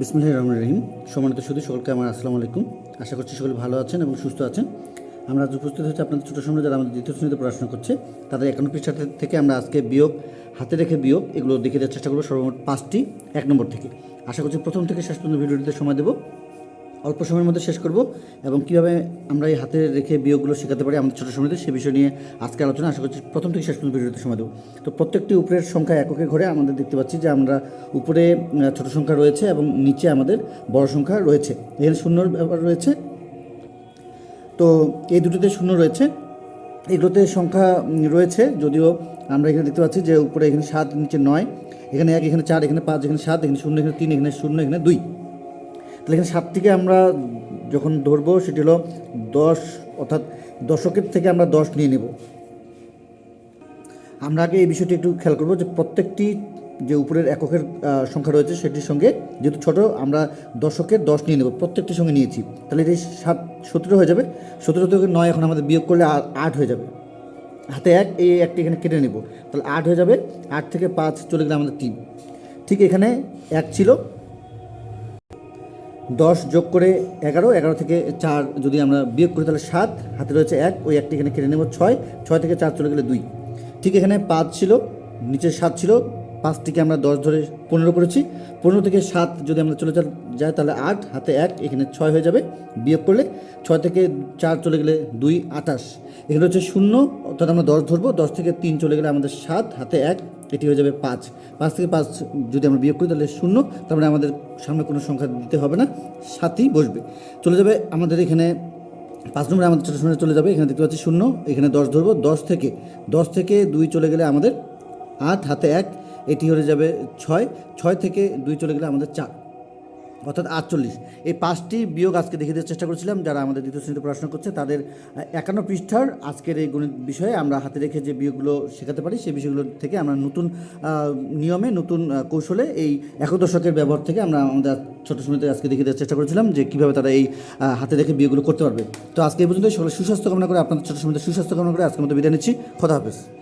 বিসমুল্লাহ রহমান রহিম। সম্মানিত সুদী সকলকে আমার আসসালামু আলাইকুম। আশা করছি সকলে ভালো আছেন এবং সুস্থ আছেন। আমরা আজ উপস্থিত হচ্ছে আপনাদের ছোটো সময় যারা আমাদের দ্বিতীয় শ্রেণীতে পড়াশোনা করছে, তাদের একান্ন পৃষ্ঠা থেকে আমরা আজকে বিয়োগ, হাতে রেখে বিয়োগ, এগুলো দেখে দেওয়ার চেষ্টা করব সর্বমোট পাঁচটি, এক নম্বর থেকে। আশা করছি প্রথম থেকে শেষ পর্যন্ত ভিডিওটিতে সময় দেবো। অল্প সময়ের মধ্যে শেষ করব এবং কীভাবে আমরা এই হাতে রেখে বিয়োগগুলো শেখাতে পারি আমাদের ছোটো সময়তে সে বিষয় নিয়ে আজকে আলোচনা। আশা করছি প্রথম থেকে শেষ পর্যন্ত ভিডিওতে সময় দেবো। তো প্রত্যেকটি উপরের সংখ্যা এককে ঘরে আমাদের দেখতে পাচ্ছি যে আমরা উপরে ছোট সংখ্যা রয়েছে এবং নিচে আমাদের বড় সংখ্যা রয়েছে। এখানে শূন্যর ব্যাপার রয়েছে। তো এই দুটোতে শূন্য রয়েছে। এগুলোতে সংখ্যা রয়েছে যদিও আমরা এখানে দেখতে পাচ্ছি যে উপরে এখানে সাত, নিচে নয়, এখানে এক, এখানে চার, এখানে পাঁচ, এখানে সাত, এখানে শূন্য, এখানে তিন, এখানে শূন্য, এখানে দুই। তাহলে এখানে সাত থেকে আমরা যখন ধরবো, সেটি হলো দশ, অর্থাৎ দশকের থেকে আমরা দশ নিয়ে নেব। আমরা আগে এই বিষয়টি একটু খেয়াল করব যে প্রত্যেকটি যে উপরের এককের সংখ্যা রয়েছে, সেটির সঙ্গে যেহেতু ছোট, আমরা দশকের দশ নিয়ে নেব, প্রত্যেকটির সঙ্গে নিয়েছি। তাহলে এটি সাত, সতেরো হয়ে যাবে। সতেরো থেকে নয় এখন আমাদের বিয়োগ করলে আট হয়ে যাবে। হাতে এক, এই একটি এখানে কেটে নেব। তাহলে আট হয়ে যাবে। আট থেকে পাঁচ চলে গেলে আমাদের তিন। ঠিক এখানে এক ছিল। দশ যোগ করে এগারো এগারো থেকে চার যদি আমরা বিয়োগ করি তাহলে সাত, হাতে রয়েছে এক, ওই একটি এখানে কেটে নেব ছয় ছয় থেকে চার চলে গেলে দুই। ঠিক এখানে পাঁচ ছিল, নিচে সাত ছিল পাঁচটিকে আমরা দশ ধরে পনেরো করেছি। পনেরো থেকে সাত যদি আমরা চলে যা- যায়, তাহলে আট, হাতে এক, এখানে ছয় হয়ে যাবে বিয়োগ করলে ছয় থেকে চার চলে গেলে দুই আটাশ এখানে হচ্ছে শূন্য, অর্থাৎ আমরা দশ ধরবো, দশ থেকে তিন চলে গেলে আমাদের সাত, হাতে এক, এটি হয়ে যাবে পাঁচ। পাঁচ থেকে পাঁচ যদি আমরা বিয়োগ করি, তাহলে শূন্য, তার মানে আমাদের সামনে কোনো সংখ্যা দিতে হবে না, সাতই বসবে। চলে যাবে আমাদের এখানে পাঁচ নম্বরে আমাদের ছোটো সময় চলে যাবে, এখানে দেখতে পাচ্ছি শূন্য, এখানে দশ ধরবো, দশ থেকে দশ থেকে দুই চলে গেলে আমাদের আট, হাতে এক এটি হয়ে যাবে ছয়। ছয় থেকে দুই চলে গেলে আমাদের চার। অর্থাৎ আটচল্লিশ। এই পাঁচটি বিয়োগ আজকে দেখে দেওয়ার চেষ্টা করেছিলাম। যারা আমাদের দ্বিতীয় শ্রেণীতে পড়াশোনা করছে, তাদের একান্ন পৃষ্ঠার আজকের এই গণিত বিষয়ে আমরা হাতে রেখে যে বিয়োগগুলো শেখাতে পারি, সেই বিষয়গুলো থেকে আমরা নতুন নিয়মে, নতুন কৌশলে এই এক দশকের ব্যবহার থেকে আমরা আমাদের ছোটো সময়তে আজকে দেখে দেওয়ার চেষ্টা করেছিলাম যে কীভাবে তারা এই হাতে রেখে বিয়োগগুলো করতে পারবে। তো আজকে এই পর্যন্ত সকলে সুস্বাস্থ্য কামনা করে, আপনাদের ছোটো সময়তে সুস্বাস্থ্য কামনা করে আজকের মতো বিদায় নিচ্ছি। খোদা হাফেজ।